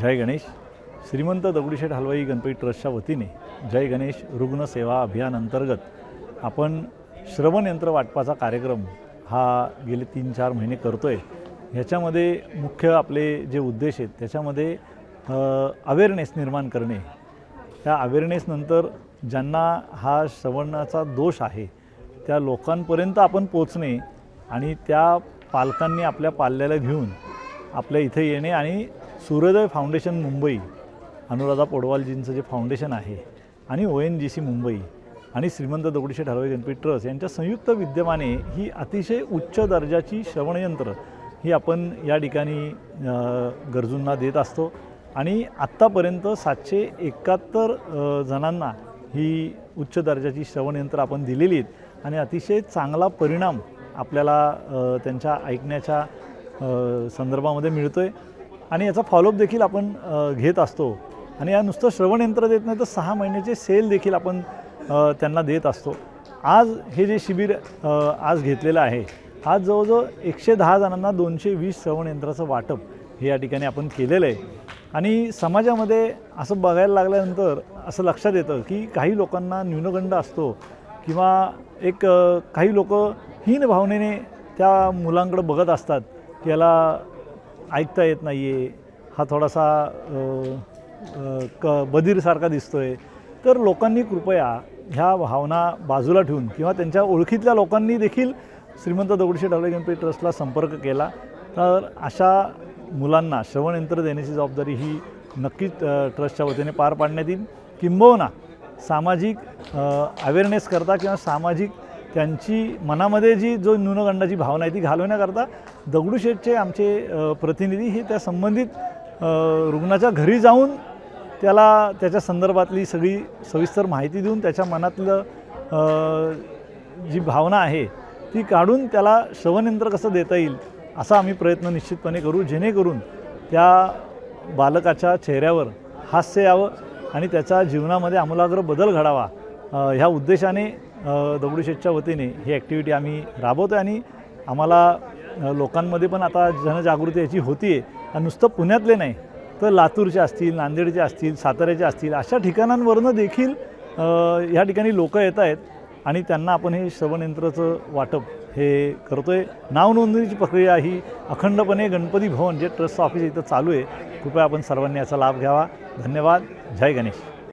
जय गणेश. श्रीमंत दगडूशेठ हलवाई गणपती ट्रस्टच्या वतीने जय गणेश रुग्णसेवा अभियान अंतर्गत आपण श्रवण यंत्र वाटपाचा कार्यक्रम हा गेले तीन चार महिने करतो आहे ह्याच्यामध्ये मुख्य आपले जे उद्देश आहेत त्याच्यामध्ये अवेअरनेस निर्माण करणे. त्या अवेअरनेसनंतर ज्यांना हा श्रवणाचा दोष आहे त्या लोकांपर्यंत आपण पोचणे आणि त्या पालकांनी आपल्या पाल्याला घेऊन आपल्या इथे येणे आणि सूर्योदय फाउंडेशन मुंबई अनुराधा पोडवालजींचं जे फाउंडेशन आहे आणि O N G C Mumbai आणि श्रीमंत दगडूशेठ हलवाई गणपती ट्रस्ट यांच्या संयुक्त विद्यमाने ही अतिशय उच्च दर्जाची श्रवणयंत्र ही आपण या ठिकाणी गरजूंना देत असतो. आणि आत्तापर्यंत सातशे एकाहत्तर जणांना ही उच्च दर्जाची श्रवणयंत्र आपण दिलेली आहेत. आणि अतिशय चांगला परिणाम आपल्याला त्यांच्या ऐकण्याच्या संदर्भामध्ये मिळतो आहे आणि याचा फॉलोअप देखील आपण घेत असतो. आणि या नुसतं श्रवणयंत्र देत नाही तर सहा महिन्याचे सेल देखील आपण त्यांना देत असतो. आज हे जे शिबिर आज घेतलेलं आहे आज जवळजवळ एकशे दहा जणांना दोनशे वीस श्रवणयंत्राचं वाटप हे या ठिकाणी आपण केलेलं आहे. आणि समाजामध्ये असं बघायला लागल्यानंतर असं लक्षात येतं की काही लोकांना न्यूनगंड असतो किंवा एक काही लोक हीन भावनेने त्या मुलांकडे बघत असतात की याला ऐकता येत नाही आहे हा थोडासा क बधीरसारखा दिसतो आहे तर लोकांनी कृपया ह्या भावना बाजूला ठेवून किंवा त्यांच्या ओळखीतल्या लोकांनी देखील श्रीमंत दगडूशेठ हलवाई गणपती ट्रस्टला संपर्क केला. तर अशा मुलांना श्रवणयंत्र देण्याची जबाबदारी ही नक्कीच ट्रस्टच्या वतीने पार पाडण्यात येईल. किंबहुना सामाजिक अवेअरनेस करता किंवा सामाजिक त्यांची मनामध्ये जी जो न्यूनगंडाची भावना आहे ती घालवण्याकरता दगडूशेठचे आमचे प्रतिनिधी हे त्या संबंधित रुग्णाच्या घरी जाऊन त्याला त्याच्या संदर्भातली सगळी सविस्तर माहिती देऊन त्याच्या मनातलं जी भावना आहे ती काढून त्याला श्रवणयंत्र कसं देता येईल असा आम्ही प्रयत्न निश्चितपणे करू जेणेकरून त्या बालकाच्या चेहऱ्यावर हास्य यावं आणि त्याच्या जीवनामध्ये आमूलाग्र बदल घडावा ह्या उद्देशाने दगडूशेठच्या वतीने ही ॲक्टिव्हिटी आम्ही राबवतो आहे आणि आम्हाला लोकांमध्ये पण आता जनजागृती याची होती आहे आणि नुसतं पुण्यातले नाही तर लातूरचे असतील नांदेडचे असतील साताऱ्याचे असतील अशा ठिकाणांवरनं देखील ह्या ठिकाणी लोक येत आहेत आणि त्यांना आपण हे श्रवणयंत्राचं वाटप हे करतो आहे नावनोंदणीची प्रक्रिया ही अखंडपणे गणपती भवन जे ट्रस्ट ऑफिस इथं चालू आहे. कृपया आपण सर्वांनी याचा लाभ घ्यावा. धन्यवाद. जय गणेश.